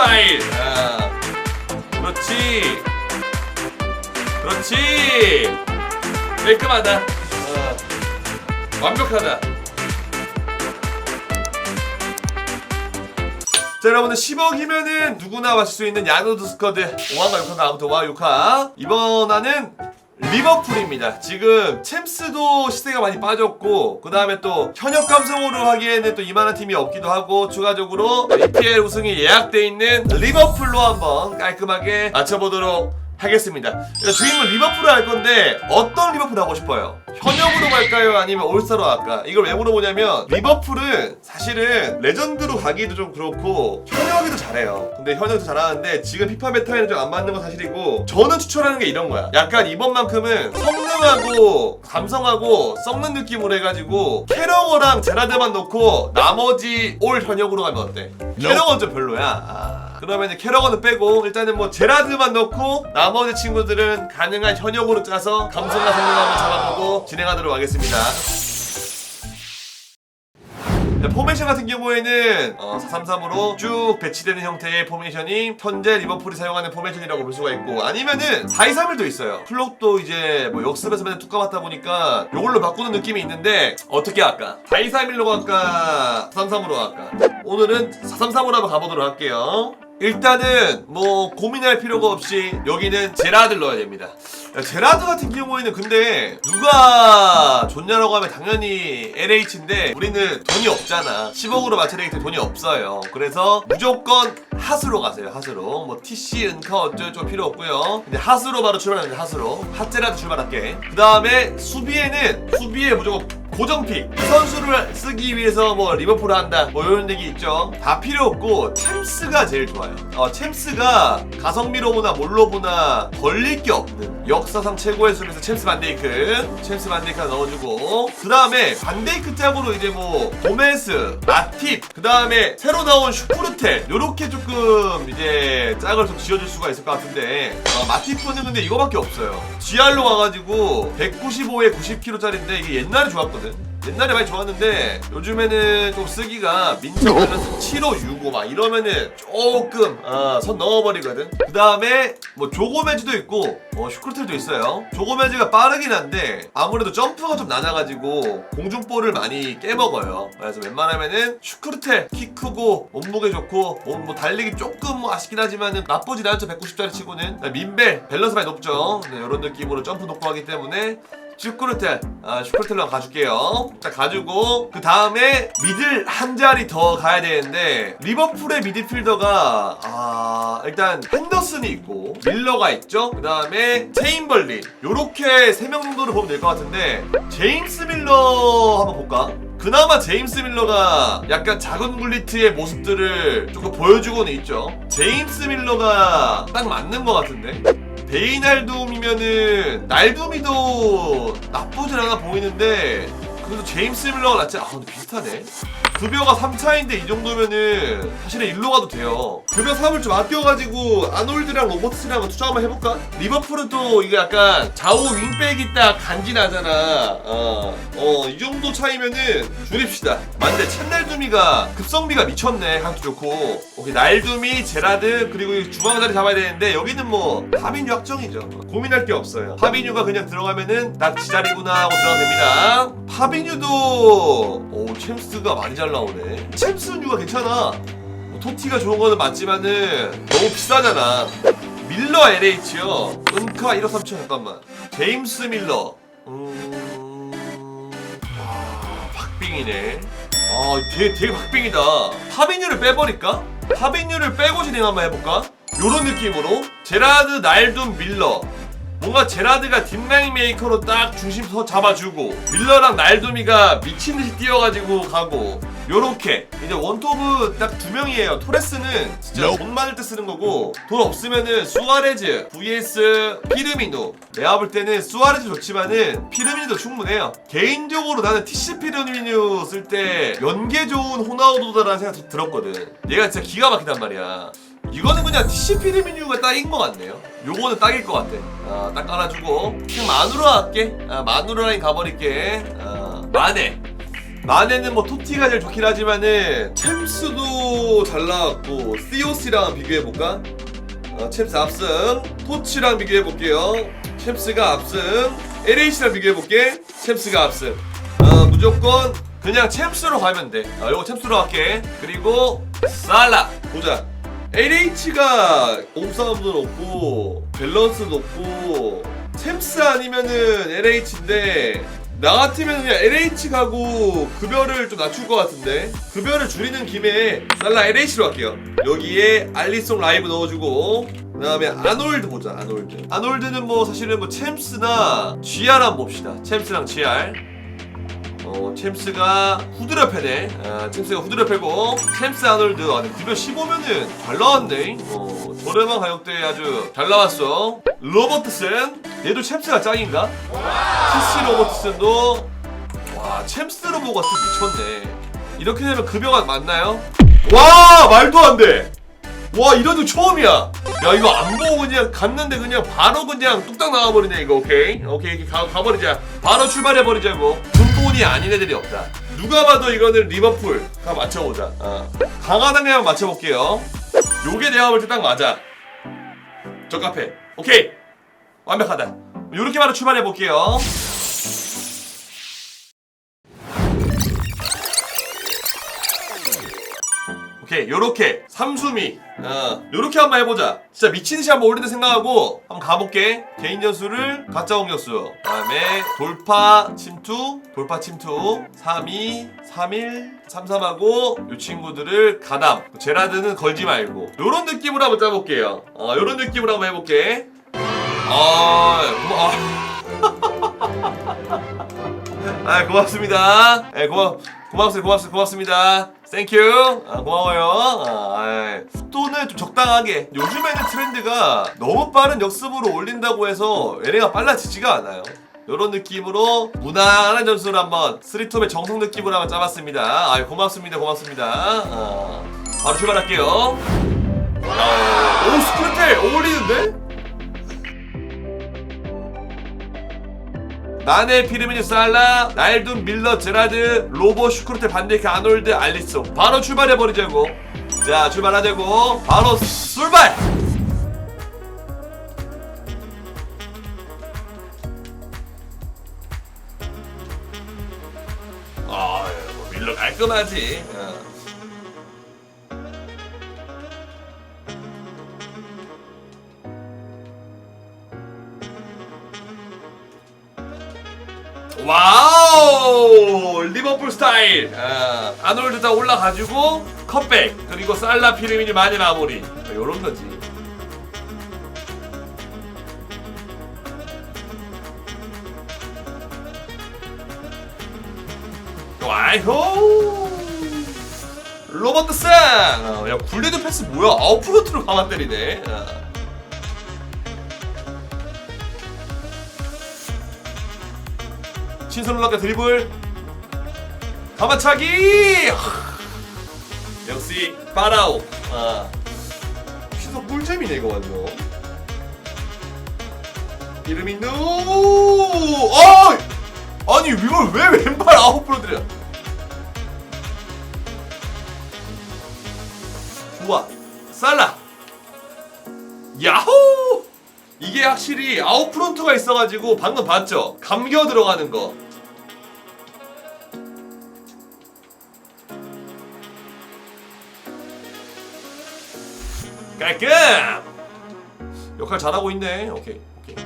스타일. 아, 그렇지. 그렇지. 깔끔하다. 어, 완벽하다. 자 여러분들 10억이면은 누구나 마실 수 있는 야노드 스쿼드 5화가 6화가 아무튼 5화 6화 이번 화는 리버풀입니다. 지금 챔스도 시세가 많이 빠졌고 그 다음에 또 현역 감성으로 하기에는 또 이만한 팀이 없기도 하고 추가적으로 EPL 우승이 예약돼 있는 리버풀로 한번 깔끔하게 맞춰보도록 하겠습니다. 그러니까 주인공 리버풀을 할 건데 어떤 리버풀 하고 싶어요? 현역으로 갈까요? 아니면 올스타로 갈까? 이걸 왜 물어보냐면 리버풀은 사실은 레전드로 가기도 좀 그렇고 현역이도 잘해요. 근데 현역도 잘하는데 지금 피파 메타에는 좀 안 맞는 건 사실이고 저는 추천하는 게 이런 거야. 약간 이번만큼은 성능하고 감성하고 썩는 느낌으로 해가지고 캐러거랑 제라드만 놓고 나머지 올 현역으로 가면 어때? 캐러건 좀 별로야. 아. 그러면 캐러건은 빼고 일단은 뭐 제라드만 넣고 나머지 친구들은 가능한 현역으로 짜서 감성과 성능 한번 잡아보고 진행하도록 하겠습니다. 네, 포메이션 같은 경우에는 어, 433으로 쭉 배치되는 형태의 포메이션이 현재 리버풀이 사용하는 포메이션이라고 볼 수가 있고 아니면은 4-2-3-1도 있어요 플록도 이제 뭐 역습에서 맨날 툭 까봤다 보니까 요걸로 바꾸는 느낌이 있는데 어떻게 할까? 4-2-3-1로 갈까? 4-3-3으로 갈까? 오늘은 4-3-3으로 한번 가보도록 할게요 일단은 뭐 고민할 필요가 없이 여기는 제라드를 넣어야 됩니다. 야, 제라드 같은 경우에는 근데 누가 좋냐라고 하면 당연히 LH인데 우리는 돈이 없잖아. 10억으로 맞춰야 되기 때문에 돈이 없어요. 그래서 무조건 핫으로 가세요. 핫으로. 뭐 TC, 은카 어쩌고 필요 없고요. 근데 핫으로 바로 출발합니다. 핫으로. 핫제라드 출발할게. 그 다음에 수비에는 수비에 무조건 고정픽. 이 선수를 쓰기 위해서 뭐 리버풀을 한다 뭐 이런 얘기 있죠. 다 필요 없고 챔스가 제일 좋아요. 어 챔스가 가성비로 보나 뭘로 보나 걸릴 게 없는 역사상 최고의 수비에서 챔스 반데이크. 챔스 반데이크 넣어주고. 그 다음에 반데이크 짝으로 이제 뭐 고메스 마팁 그 다음에 새로 나온 슈프르텔 요렇게 조금 이제 짝을 좀 지어줄 수가 있을 것 같은데. 어, 마티프는 근데 이거밖에 없어요. GR로 가가지고 195에 90kg짜리인데 이게 옛날에 좋았거든 옛날에 많이 좋았는데 요즘에는 좀 쓰기가 민첩 밸런스 7호 6호 막 이러면은 조금 어, 선 넘어버리거든. 그 다음에 뭐 조고매즈도 있고 어, 슈크루텔도 있어요. 조고매즈가 빠르긴 한데 아무래도 점프가 좀 낮아가지고 공중볼을 많이 깨먹어요. 그래서 웬만하면은 슈크루텔 키 크고 몸무게 좋고 몸뭐 달리기 조금 뭐 아쉽긴 하지만은 나쁘진 않죠. 190짜리 치고는. 민벨 밸런스 많이 높죠. 네, 이런 느낌으로 점프 높고 하기 때문에 슈크루텔. 아 슈크루텔로 가줄게요. 자 가지고 그 다음에 미들 한 자리 더 가야 되는데 리버풀의 미드필더가 아 일단 핸더슨이 있고 밀러가 있죠? 그 다음에 체인벌린 요렇게 세 명 정도를 보면 될 것 같은데 제임스 밀러 한번 볼까? 그나마 제임스 밀러가 약간 작은 굴리트의 모습들을 조금 보여주고는 있죠. 제임스 밀러가 딱 맞는 것 같은데 베이날둠이면은 날둠이도 나쁘진 않아 보이는데 그래도 제임스 밀러가 낫지 아 근데 비슷하네. 급여가 3차인데 이 정도면은 사실은 일로 가도 돼요. 급여 3을 좀 아껴가지고 아놀드랑 로버트스랑 투자 한번 해볼까? 리버풀은 또 이게 약간 좌우 윙백이 딱 간지나잖아. 어 어 이 정도 차이면은 줄입시다. 맞는데 챗날두미가 급성비가 미쳤네 한도 좋고. 오케이 날두미 제라드 그리고 이 중앙 자리 잡아야 되는데 여기는 뭐 파비뉴 확정이죠. 고민할 게 없어요. 파비뉴가 그냥 들어가면은 나 지자리구나 하고 들어가면 됩니다 파비뉴도 오 챔스가 많이 잘 나오네. 챔스뉴가 괜찮아. 뭐 토티가 좋은 거는 맞지만은 너무 비싸잖아. 밀러 LH요. 은카 1억 3천 잠깐만. 제임스 밀러. 음... 아, 박빙이네. 아 되게, 되게 박빙이다. 파비뉴를 빼버릴까? 파비뉴를 빼고 진행 한번 해볼까? 요런 느낌으로. 제라드 날둠 밀러 뭔가 제라드가 딥라인 메이커로 딱 중심 서 잡아주고 밀러랑 날두미가 미친듯이 뛰어가지고 가고 요렇게. 이제 원톱은 딱 두 명이에요. 토레스는 진짜 돈 많을 때 쓰는 거고 돈 없으면은 수아레즈 vs 피르미누 내가 볼 때는 수아레즈 좋지만은 피르미누도 충분해요. 개인적으로 나는 TC 피르미누 쓸때 연계 좋은 호나우도다라는 생각이 들었거든. 얘가 진짜 기가 막히단 말이야 이거는 그냥 TCP 리미뉴가 딱인 것 같네요. 요거는 딱일 것 같아. 아, 딱 깔아주고. 그냥 마누라 할게. 아, 마누라 라인 가버릴게. 아, 마네. 만에는 뭐 토티가 제일 좋긴 하지만은 챔스도 잘 나왔고 COC랑 비교해볼까? 어, 챔스 압승 토치랑 비교해볼게요 챔스가 압승 LH랑 비교해볼게 챔스가 압승 어, 무조건 그냥 챔스로 가면 돼 어, 요거 챔스로 갈게 그리고 살라 보자 LH가 몸싸움도 높고 밸런스 높고 챔스 아니면은 LH인데 나 같으면 그냥 LH 가고 급여를 좀 낮출 것 같은데 급여를 줄이는 김에 살라 LH로 할게요. 여기에 알리송 라이브 넣어주고 그 다음에 아놀드 보자 아놀드. 아놀드는 뭐 사실은 뭐 챔스나 GR 한번 봅시다. 챔스랑 GR 어, 챔스가 후드려 패네. 아, 챔스가 후드려 패고, 챔스 아놀드. 아, 근데 급여 15면은 잘 나왔네. 어, 저렴한 가격대에 아주 잘 나왔어. 로버트슨. 얘도 챔스가 짱인가? CC 로버트슨도, 와, 챔스 로버가 좀 미쳤네. 이렇게 되면 급여가 맞나요? 와, 말도 안 돼! 와, 거 처음이야! 야, 이거 안 보고 그냥 갔는데 그냥 바로 그냥 뚝딱 나와버리네, 이거, 오케이? 오케이, 가, 가버리자. 바로 출발해버리자고. 근본이 아닌 애들이 없다. 누가 봐도 이거는 리버풀. 가 맞춰보자. 어. 그냥 맞춰볼게요. 요게 내가 볼 때 딱 맞아. 저 카페. 오케이! 완벽하다. 요렇게 바로 출발해볼게요. 오케이 요렇게. 삼수미. 어 요렇게 한번 해보자. 진짜 미친 듯이 한번 올린다 생각하고 한번 가볼게. 개인 전수를 가짜 공격수. 그 다음에 돌파 침투 돌파 침투. 3-2 3-1 3-3하고 요 친구들을 가담. 제라드는 걸지 말고. 요런 느낌으로 한번 짜볼게요. 어 요런 느낌으로 한번 해볼게. 아 고마 아 고맙습니다. 예 고마 고맙습니다. 고맙습니다. 고맙습니다. 땡큐. 아, 고마워요. 아. 속도는 좀 적당하게. 요즘에는 트렌드가 너무 빠른 역습으로 올린다고 해서 얘네가 빨라지지가 않아요. 이런 느낌으로 무난한 점수를 한번 스리톱의 정성 느낌으로 한번 짜봤습니다. 아 고맙습니다. 고맙습니다. 아, 바로 출발할게요. 야, 오 스크래텔 어울리는데? 마네 피르미뉴 살라 날둔 밀러 제라드 로보 슈크루테 반데이크 아놀드 알리송. 바로 출발해버리자고. 자 출발하자고. 바로 출발! 아 뭐 밀러 깔끔하지. 어. 와우! 리버풀 스타일! 아, 아놀드 다 올라가지고 컷백 그리고 살라 피르미니 많이 마무리. 요런 거지. 와이호! 로버트 쌤! 어, 야 굴리드 패스 뭐야? 아웃프로트로 가만 때리네. 어. 신선 올라가 드리블. 가마차기! 역시 파라오. 아. 신선 꿀잼이네 이거 완전. 이름이 누? 어! 아니 이걸 왜 왼발 아웃 프로들이야 좋아. 살라. 야호 이게 확실히 아웃프론트가 있어가지고 방금 봤죠? 감겨 들어가는 거. 깔끔! 역할 잘하고 있네. 오케이, 오케이.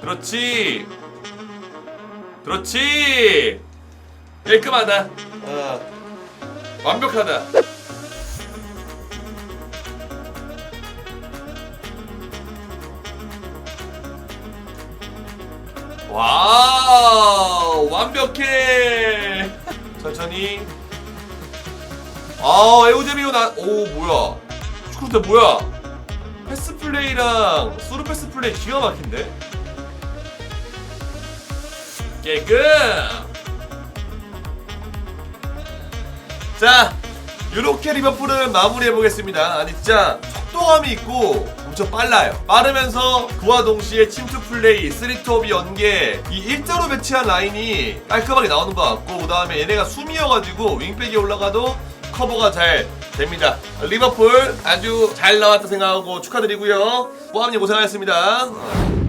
그렇지. 그렇지. 깔끔하다. 어. 완벽하다. 와우 완벽해. 천천히. 아 에우제비오 나오 뭐야. 축구대 뭐야? 패스 플레이랑 스루 패스 플레이 기가 막힌데? 깨끗. 자 요렇게 리버풀은 마무리해 보겠습니다. 아니 진짜 속도감이 있고 엄청 빨라요. 빠르면서 그와 동시에 침투 플레이, 쓰리톱이 연계, 이 일자로 배치한 라인이 깔끔하게 나오는 것 같고 그 다음에 얘네가 숨이어가지고 윙백이 올라가도 커버가 잘 됩니다. 리버풀 아주 잘 나왔다 생각하고 축하드리고요. 모함님 고생하셨습니다.